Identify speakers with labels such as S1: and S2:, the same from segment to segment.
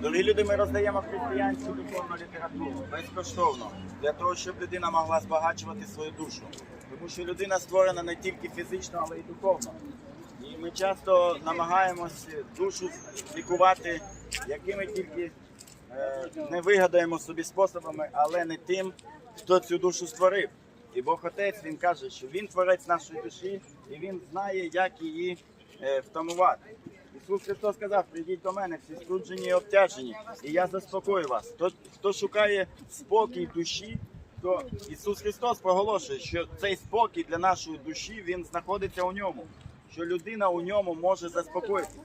S1: Дорогі люди, ми роздаємо християнську духовну літературу безкоштовно для того, щоб людина могла збагачувати свою душу. Тому що людина створена не тільки фізично, але й духовно. І ми часто намагаємось душу лікувати, якими тільки е, не вигадаємо собі способами, але не тим, хто цю душу створив. І Бог Отець він каже, що він творець нашої душі, і він знає, як її е, втамувати. Ісус Христос сказав: прийдіть до мене, всі скруджені і обтяжені, і я заспокою вас. Хто, хто шукає спокій душі, то Ісус Христос проголошує, що цей спокій для нашої душі він знаходиться у ньому, що людина у ньому може заспокоїтися.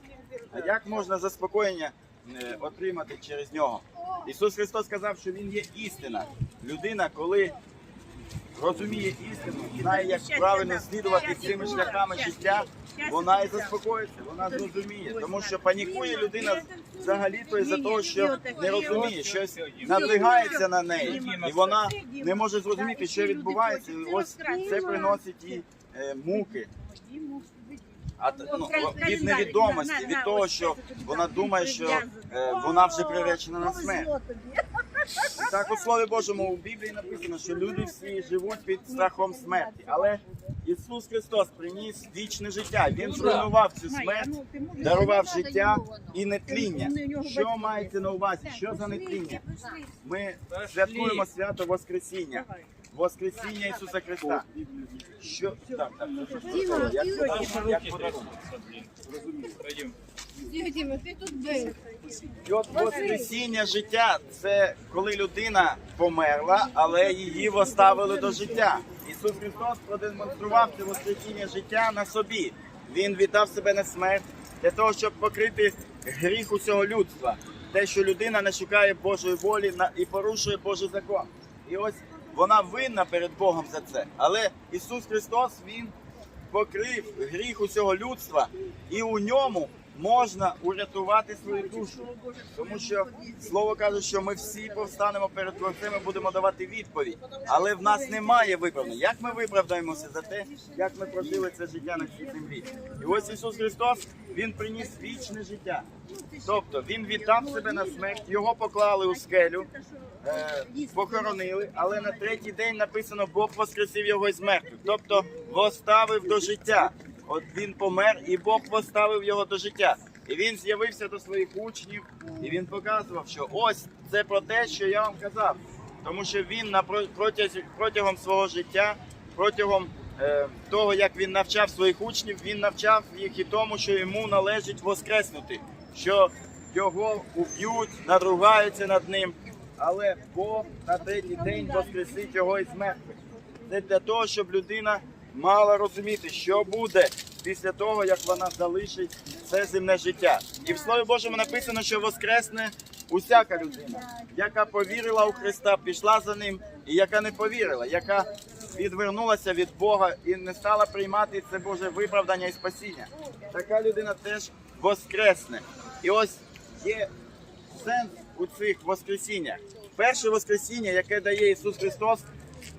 S1: А як можна заспокоєння е, отримати через нього? Ісус Христос сказав, що Він є істина. Людина, коли розуміє істину, знає, як правильно слідувати цими шляхами життя, вона і заспокоїться, вона зрозуміє. Тому що панікує людина взагалі то із-за того, що не розуміє, щось надвигається на неї, і вона не може зрозуміти, що відбувається. І ось це приносить їй е, муки. А ну, від невідомості, від того, що вона думає, що е, вона вже приречена на смерть. Так у Слові Божому у Біблії написано, що люди всі живуть під страхом смерті. Але Ісус Христос приніс вічне життя. Він зруйнував цю смерть, дарував життя і нетління. Що мається на увазі? Що за нетління? Ми святкуємо свято Воскресіння. Воскресіння Ісуса Христа. Що так, так, це? Як подарунок, як.
S2: Діма, ти тут був.
S1: І от воскресіння життя це коли людина померла, але її воставили до життя. Ісус Христос продемонстрував це воскресіння життя на собі. Він віддав себе на смерть для того, щоб покрити гріх усього людства. Те, що людина не шукає Божої волі і порушує Божий закон. І ось вона винна перед Богом за це. Але Ісус Христос Він покрив гріх усього людства, і у ньому можна урятувати свою душу. Тому що слово каже, що ми всі повстанемо перед Творцем і будемо давати відповідь. Але в нас немає виправдання. Як ми виправдаємося за те, як ми прожили це життя на цій землі? І ось Ісус Христос Він приніс вічне життя. Тобто Він віддав себе на смерть, його поклали у скелю, е, похоронили, але на третій день написано, Бог воскресив його із мертвих. Тобто воставив до життя. От він помер, і Бог поставив його до життя. І він з'явився до своїх учнів, і він показував, що ось це про те, що я вам казав. Тому що він протягом свого життя, протягом е, того, як він навчав своїх учнів, він навчав їх і тому, що йому належить воскреснути, що його уб'ють, надругаються над ним, але Бог на третій день воскресить його із мертвих. Це для того, щоб людина мала розуміти, що буде після того, як вона залишить це земне життя. І в Слові Божому написано, що воскресне усяка людина, яка повірила у Христа, пішла за ним, і яка не повірила, яка відвернулася від Бога і не стала приймати це Боже виправдання і спасіння. Така людина теж воскресне. І ось є сенс у цих воскресіннях. Перше воскресіння, яке дає Ісус Христос,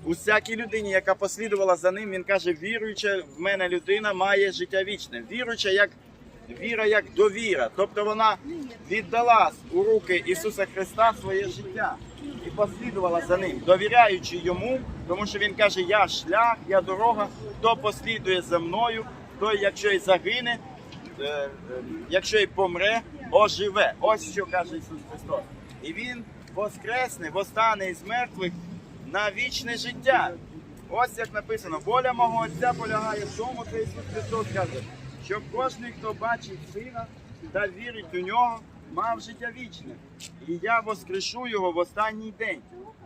S1: усякій людині, яка послідувала за ним, він каже: віруюча в мене людина має життя вічне. Віруюча як віра, як довіра. Тобто вона віддала у руки Ісуса Христа своє життя і послідувала за ним, довіряючи йому, тому що він каже: Я шлях, я дорога, хто послідує за мною, той, якщо й загине, е, е, якщо й помре, оживе. Ось що каже Ісус Христос. І Він воскресне, восстане із мертвих на вічне життя. Ось як написано, воля мого Отця полягає в тому, що Ісус Христос каже, щоб кожен, хто бачить сина та вірить у нього, мав життя вічне. І я воскрешу його в останній день.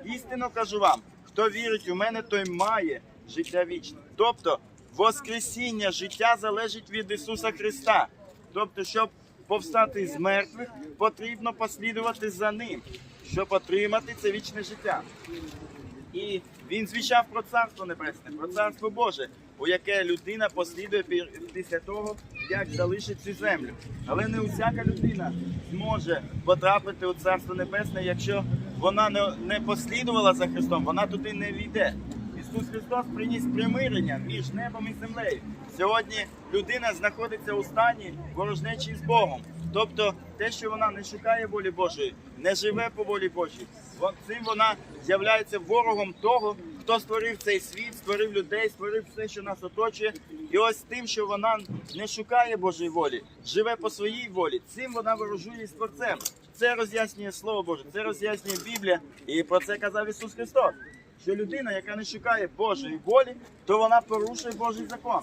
S1: Істинно кажу вам, хто вірить у мене, той має життя вічне. Тобто, Воскресіння життя залежить від Ісуса Христа. Тобто, щоб повстати з мертвих, потрібно послідувати за ним, щоб отримати це вічне життя. І він звіщав про царство небесне, про царство Боже, у яке людина послідує після того, як залишить цю землю. Але не усяка людина зможе потрапити у царство небесне, якщо вона не, послідувала за Христом, вона туди не війде. Ісус Христос приніс примирення між небом і землею. Сьогодні людина знаходиться у стані ворожнечі з Богом. Тобто те, що вона не шукає волі Божої, не живе по волі Божій, цим вона з'являється ворогом того, хто створив цей світ, створив людей, створив все, що нас оточує. І ось тим, що вона не шукає Божої волі, живе по своїй волі, цим вона ворожує з Творцем. Це роз'яснює Слово Боже, це роз'яснює Біблія, і про це казав Ісус Христос. Що людина, яка не шукає Божої волі, то вона порушує Божий закон.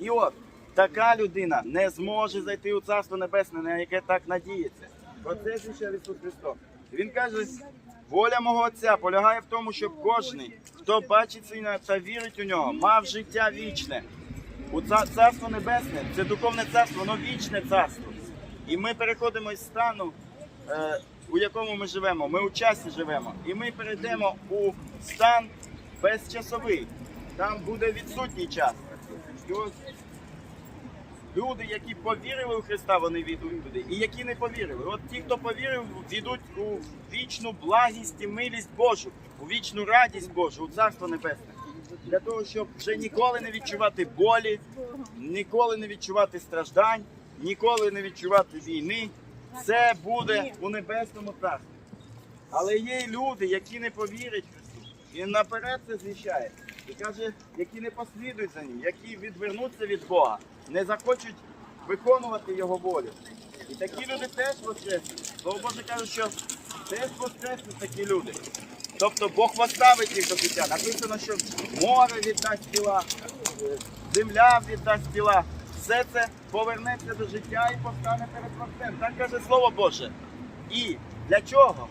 S1: І от така людина не зможе зайти у Царство Небесне, на яке так надіється. Про це звіщав Ісус Христос. Він каже, воля мого Отця полягає в тому, щоб кожен, хто бачить сина та вірить у нього, мав життя вічне. У ца- царство небесне це духовне царство, воно вічне царство. І ми переходимо із стану, е, у якому ми живемо. Ми у часі живемо. І ми перейдемо у стан безчасовий. Там буде відсутній час. І ось люди, які повірили у Христа, вони війдуть туди. І які не повірили. От ті, хто повірив, війдуть у вічну благість і милість Божу, у вічну радість Божу, у Царство Небесне. Для того, щоб вже ніколи не відчувати болі, ніколи не відчувати страждань, ніколи не відчувати війни. Це буде у небесному царстві. Але є люди, які не повірять Христу. Він наперед це звіщає. І каже, які не послідують за ним, які відвернуться від Бога, не захочуть виконувати його волю. І такі люди теж воскреснуть. Слово Боже каже, що теж воскреснуть такі люди. Тобто Бог поставить їх до життя. Написано, що море віддасть тіла, земля віддасть тіла. Все це повернеться до життя і повстане перед Творцем. Так каже Слово Боже. І для чого?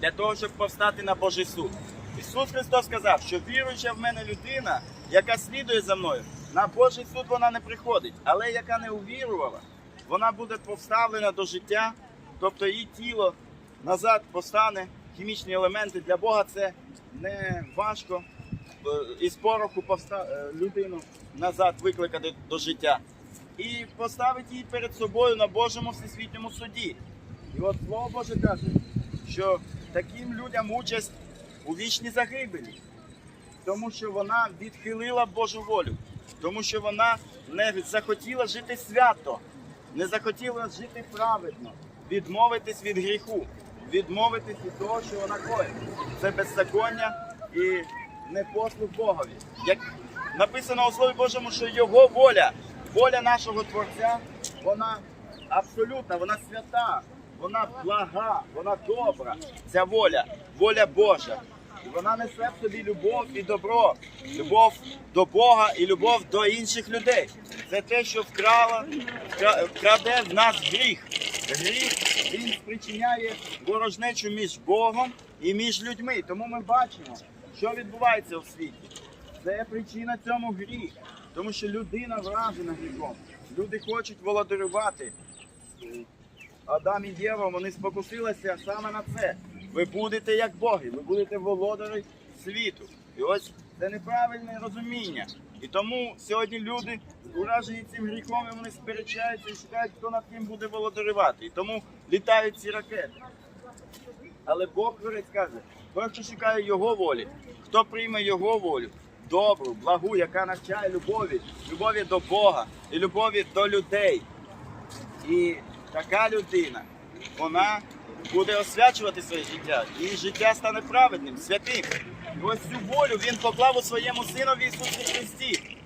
S1: Для того, щоб повстати на Божий суд. Ісус Христос сказав, що віруюча в мене людина, яка слідує за мною, на Божий суд вона не приходить, але яка не увірувала, вона буде поставлена до життя, тобто її тіло назад постане, хімічні елементи. Для Бога це не важко е, із пороху повста... е, людину назад викликати до життя. І поставить її перед собою на Божому всесвітньому суді. І от Слово Боже каже, що таким людям участь у вічній загибелі, тому що вона відхилила Божу волю, тому що вона не захотіла жити свято, не захотіла жити праведно, відмовитись від гріху, відмовитись від того, що вона коїть. Це беззаконня і непослух Богові. Як написано у Слові Божому, що його воля, воля нашого Творця, вона абсолютна, вона свята, вона блага, вона добра. Ця воля, воля Божа. І вона несе в собі любов і добро, любов до Бога і любов до інших людей. Це те, що вкрала, вкраде в нас гріх. Гріх він спричиняє ворожнечу між Богом і між людьми. Тому ми бачимо, що відбувається у світі. Це причина цьому гріх, тому що людина вражена гріхом. Люди хочуть володарювати. Адам і Єва, вони спокусилися саме на це. Ви будете як боги, ви будете володарі світу. І ось це неправильне розуміння. І тому сьогодні люди уражені цим гріхом, вони сперечаються і шукають, хто над ким буде володарювати. І тому літають ці ракети. Але Бог творець каже, той, хто шукає його волі, хто прийме його волю, добру, благу, яка навчає любові, любові до Бога і любові до людей. І така людина, вона буде освячувати своє життя, її життя стане праведним, святим. І ось цю волю він поклав у своєму синові Ісусі Христі.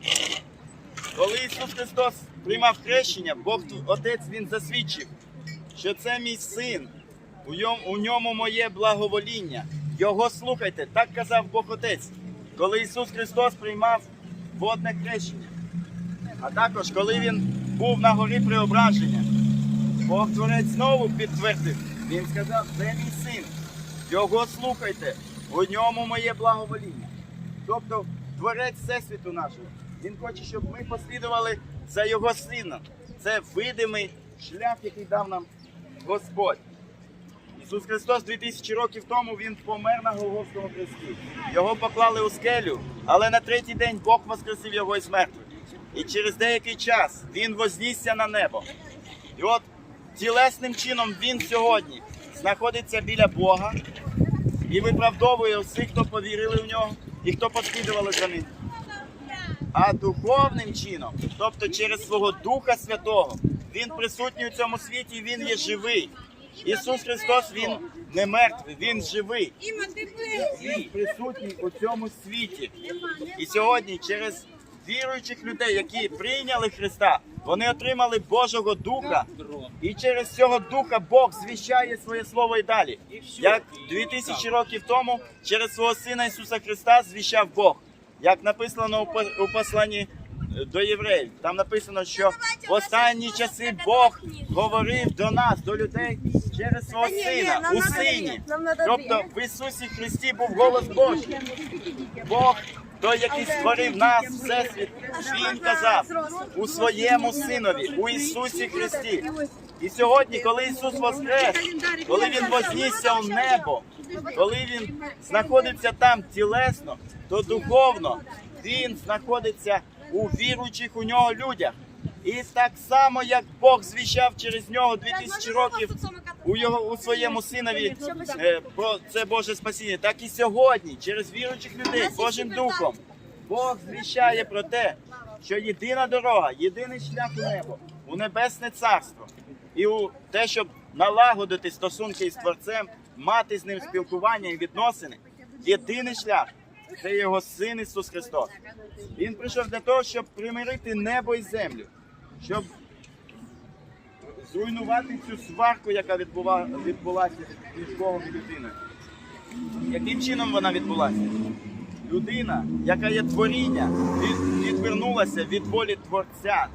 S1: Коли Ісус Христос приймав хрещення, Бог Отець Він засвідчив, що це мій син, у ньому моє благовоління. Його слухайте, так казав Бог Отець, коли Ісус Христос приймав водне хрещення. А також, коли він був на горі преображення, Бог Творець знову підтвердив. Він сказав, це мій син. Його слухайте, у ньому моє благовоління. Тобто Творець Всесвіту нашого. Він хоче, щоб ми послідували за його сином. Це видимий шлях, який дав нам Господь. Ісус Христос 2000 років тому Він помер на Голгофському хресті. Його поклали у скелю, але на третій день Бог воскресив його із мертвих. І через деякий час Він вознісся на небо. І от тілесним чином Він сьогодні знаходиться біля Бога і виправдовує всіх, хто повірили в нього і хто послідували за ним. А духовним чином, тобто через свого Духа Святого, Він присутній у цьому світі, він є живий. Ісус Христос, Він не мертвий, Він живий. Він присутній у цьому світі. І сьогодні через віруючих людей, які прийняли Христа, вони отримали Божого Духа. І через цього Духа Бог звіщає своє слово і далі. Як 2000 років тому через свого Сина Ісуса Христа звіщав Бог. Як написано у посланні е, до євреїв, там написано, що в останні часи Бог говорив до нас, до людей, через свого сина у сині. Тобто в Ісусі Христі був голос Божий. Бог, той, який створив нас, всесвіт, Він казав у своєму синові, у Ісусі Христі. І сьогодні, коли Ісус воскрес, коли Він вознісся у небо, коли Він знаходиться там тілесно, то духовно Він знаходиться у віруючих у нього людях. І так само, як Бог звіщав через нього 2000 років у його у своєму синові е, про це Боже спасіння, так і сьогодні, через віруючих людей, Божим Духом, Бог звіщає про те, що єдина дорога, єдиний шлях у небо, у небесне царство, і у те, щоб налагодити стосунки із Творцем, мати з ним спілкування і відносини, єдиний шлях це його син Ісус Христос. Він прийшов для того, щоб примирити небо і землю, щоб зруйнувати цю сварку, яка відбула, відбулася між Богом і людиною. Яким чином вона відбулася? Людина, яка є творіння, від, відвернулася від волі Творця,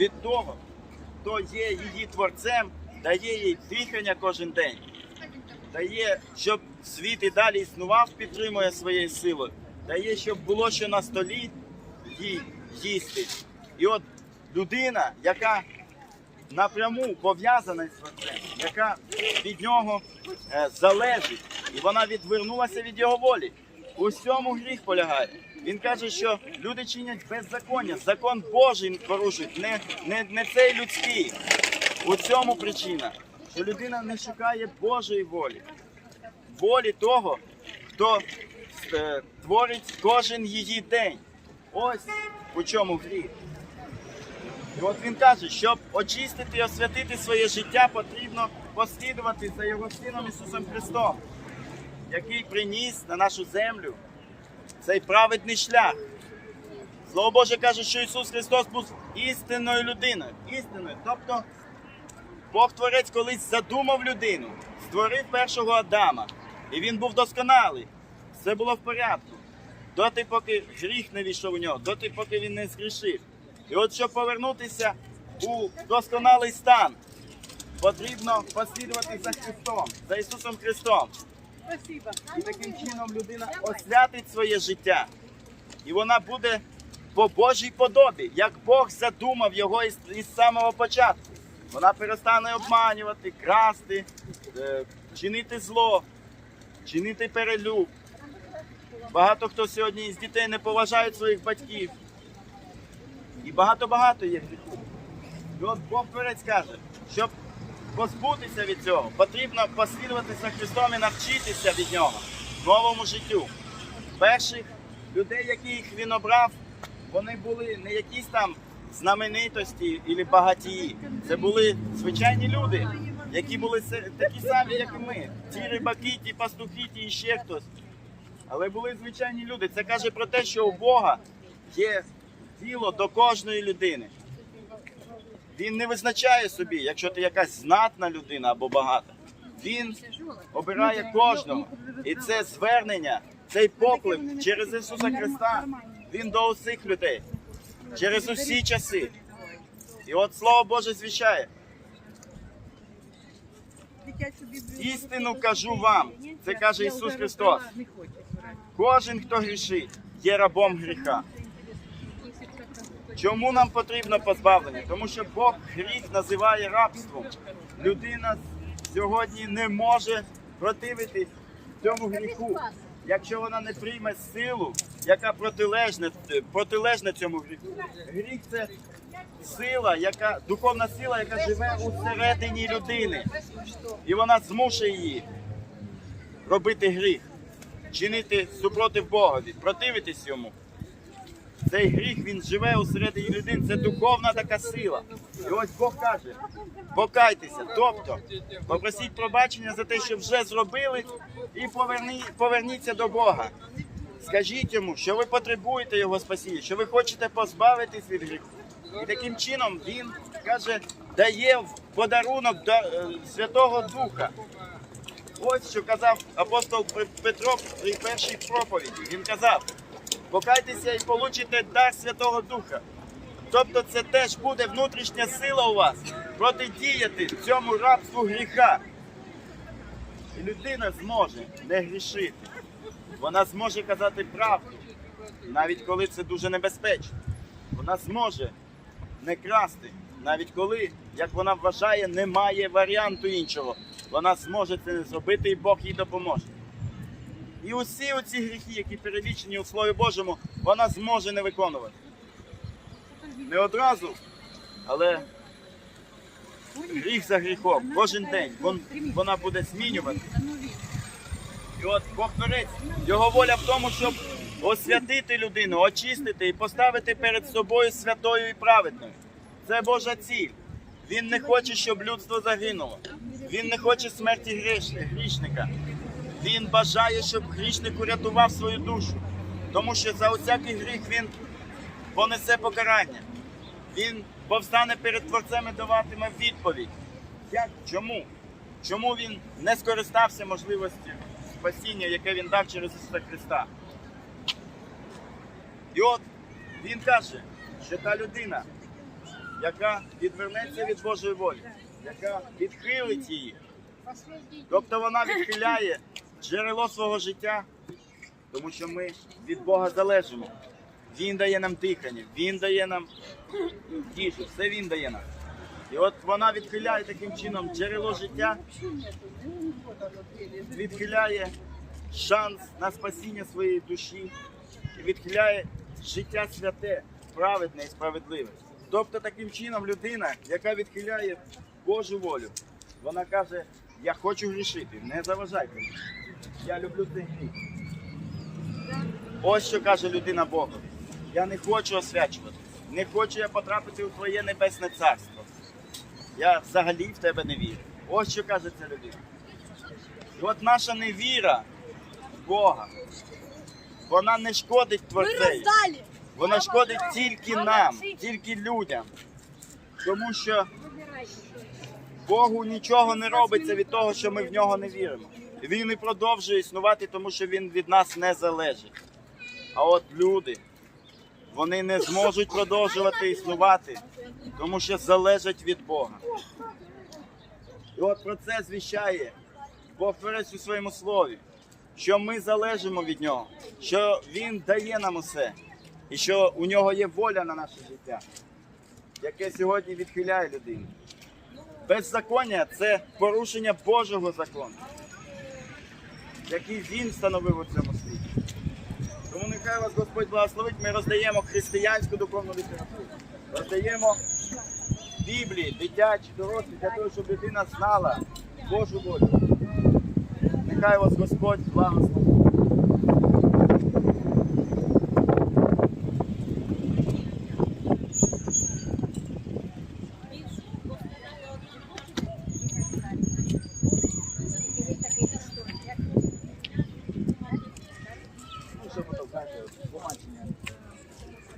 S1: від того, хто є її творцем, дає їй дихання кожен день, дає, щоб світ і далі існував, підтримує своєю силою, дає, щоб було що на столі їй їсти. І от людина, яка напряму пов'язана з Творцем, яка від нього е, залежить, і вона відвернулася від його волі. У цьому гріх полягає. Він каже, що люди чинять беззаконня, закон Божий порушують, не, не, не цей людський. У цьому причина, що людина не шукає Божої волі, волі того, хто е, творить кожен її день. Ось у чому гріх. І от він каже, щоб очистити і освятити своє життя, потрібно послідувати за його сином Ісусом Христом, який приніс на нашу землю цей праведний шлях. Слово Боже каже, що Ісус Христос був істинною людиною. Істинною. Тобто Бог Творець колись задумав людину, створив першого Адама, і він був досконалий. Все було в порядку. Доти, поки гріх не війшов у нього, доти, поки він не згрішив. І от щоб повернутися у досконалий стан, потрібно послідувати за Христом, за Ісусом Христом. І таким чином людина освятить своє життя. І вона буде по Божій подобі, як Бог задумав його із, із самого початку. Вона перестане обманювати, красти, е, чинити зло, чинити перелюб. Багато хто сьогодні із дітей не поважають своїх батьків. І багато-багато є гріху. І от Бог Творець каже, щоб позбутися від цього, потрібно послідувати за Христом і навчитися від нього новому життю. Перших людей, яких він обрав, вони були не якісь там знаменитості або багатії. Це були звичайні люди, які були такі самі, як і ми. Ті рибаки, ті пастухи, ті ще хтось. Але були звичайні люди. Це каже про те, що у Бога є діло до кожної людини. Він не визначає собі, якщо ти якась знатна людина або багата. Він обирає кожного. І це звернення, цей поклик через Ісуса Христа, він до усіх людей, через усі часи. І от Слово Боже звіщає. Істину кажу вам, це каже Ісус Христос. Кожен, хто грішить, є рабом гріха. Чому нам потрібно позбавлення? Тому що Бог гріх називає рабством. Людина сьогодні не може противитись цьому гріху, якщо вона не прийме силу, яка протилежна, протилежна цьому гріху. Гріх це сила, яка духовна сила, яка живе усередині людини, і вона змушує її робити гріх, чинити супротив Богові, противитись йому. Цей гріх він живе усередині людини. Це духовна така сила. І ось Бог каже: покайтеся, тобто попросіть пробачення за те, що вже зробили, і поверні, поверніться до Бога. Скажіть йому, що ви потребуєте його спасіння, що ви хочете позбавитись від гріху. І таким чином він каже, дає в подарунок е, Святого Духа. Ось що казав апостол Петро при першій проповіді. Він казав: покайтеся і получите дар Святого Духа. Тобто це теж буде внутрішня сила у вас протидіяти цьому рабству гріха. І людина зможе не грішити. Вона зможе казати правду, навіть коли це дуже небезпечно. Вона зможе не красти, навіть коли, як вона вважає, немає варіанту іншого. Вона зможе це не зробити, і Бог їй допоможе. І усі оці гріхи, які перелічені у Слові Божому, вона зможе не виконувати. Не одразу, але гріх за гріхом. Кожен день вона буде змінювати. І от Бог Творець, його воля в тому, щоб освятити людину, очистити і поставити перед собою святою і праведною. Це Божа ціль. Він не хоче, щоб людство загинуло. Він не хоче смерті грішника. Він бажає, щоб грішник урятував свою душу. Тому що за усякий гріх він понесе покарання. Він повстане перед Творцем і даватиме відповідь. Як? Чому? Чому він не скористався можливістю спасіння, яке він дав через Ісуса Христа? І от він каже, що та людина, яка відвернеться від Божої волі, яка відхилить її, тобто вона відхиляє джерело свого життя, тому що ми від Бога залежимо. Він дає нам дихання, Він дає нам їжу, все Він дає нам. І от вона відхиляє таким чином джерело життя, відхиляє шанс на спасіння своєї душі, і відхиляє життя святе, праведне і справедливе. Тобто таким чином людина, яка відхиляє Божу волю, вона каже, я хочу грішити, не заважайте. Я люблю цей гріх. Ось що каже людина Богу. Я не хочу освячувати, не хочу я потрапити у твоє небесне царство. Я взагалі в тебе не вірю. Ось що каже ця людина. І от наша невіра в Бога, вона не шкодить Творцеві. Вона шкодить тільки нам, тільки людям. Тому що Богу нічого не робиться від того, що ми в нього не віримо. Він і продовжує існувати, тому що він від нас не залежить. А от люди, вони не зможуть продовжувати існувати, тому що залежать від Бога. І от про це звіщає Бог Творець у своєму слові, що ми залежимо від нього, що Він дає нам усе, і що у нього є воля на наше життя, яке сьогодні відхиляє людину. Беззаконня це порушення Божого закону, який він встановив у цьому світі. Тому нехай вас Господь благословить, ми роздаємо християнську духовну літературу, роздаємо Біблії, дитячі, дорослі, для того, щоб людина знала Божу волю. Нехай вас Господь благословить.